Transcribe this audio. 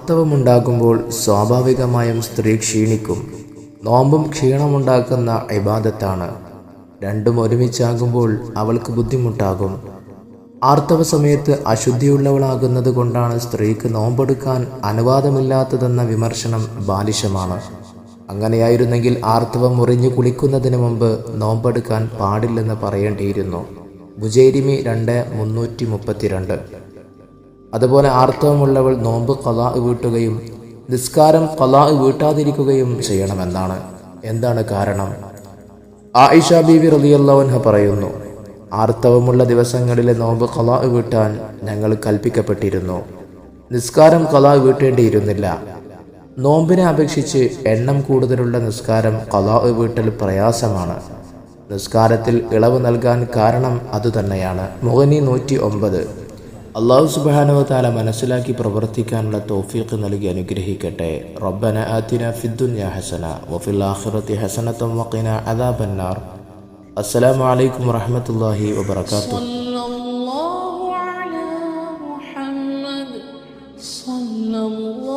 ആർത്തവമുണ്ടാകുമ്പോൾ സ്വാഭാവികമായും സ്ത്രീ ക്ഷീണിക്കും. നോമ്പും ക്ഷീണമുണ്ടാക്കുന്ന ഇബാദത്താണ്. രണ്ടും ഒരുമിച്ചാകുമ്പോൾ അവൾക്ക് ബുദ്ധിമുട്ടാകും. ആർത്തവ സമയത്ത് അശുദ്ധിയുള്ളവളാകുന്നത് കൊണ്ടാണ് സ്ത്രീക്ക് നോമ്പെടുക്കാൻ അനുവാദമില്ലാത്തതെന്ന വിമർശനം ബാലിശമാണ്. അങ്ങനെയായിരുന്നെങ്കിൽ ആർത്തവം മുറിഞ്ഞു കുളിക്കുന്നതിന് മുമ്പ് നോമ്പെടുക്കാൻ പാടില്ലെന്ന് പറയേണ്ടിയിരുന്നു. ബുജേരിമി രണ്ട് മുന്നൂറ്റി മുപ്പത്തിരണ്ട്. അതുപോലെ ആർത്തവമുള്ളവൾ നോമ്പ് കലാ വീട്ടുകയും നിസ്കാരം കലാ വീട്ടാതിരിക്കുകയും ചെയ്യണമെന്നാണ്. എന്താണ് കാരണം? ആയിഷ ബീവി റളിയല്ലാഹുഅൻഹ പറയുന്നു ആർത്തവമുള്ള ദിവസങ്ങളിലെ നോമ്പ് കലാ വീട്ടാൻ ഞങ്ങൾ കൽപ്പിക്കപ്പെട്ടിരുന്നു. നിസ്കാരം കലാ വീട്ടേണ്ടിയിരുന്നില്ല. നോമ്പിനെ അപേക്ഷിച്ച് എണ്ണം കൂടുതലുള്ള നിസ്കാരം കലാ വീട്ടൽ പ്രയാസമാണ്. നിസ്കാരത്തിൽ ഇളവ് നൽകാൻ കാരണം അതുതന്നെയാണ്. മുഹനി നൂറ്റി ഒമ്പത്. അള്ളാഹു സുബാനവ താല മനസ്സിലാക്കി പ്രവർത്തിക്കാനുള്ള തോഫീക്ക് നൽകി അനുഗ്രഹിക്കട്ടെ. റബ്ബന ആത്തിന ഫിദ്ദുന്യ ഹസന വഫിൽ ആഖിറത്തി ഹസനത്തം വഖിന അദാബന്നാർ. അസ്സലാമു അലൈക്കും വറഹ്മത്തുള്ളാഹി വബറകാതുഹു. സ്വല്ലല്ലാഹു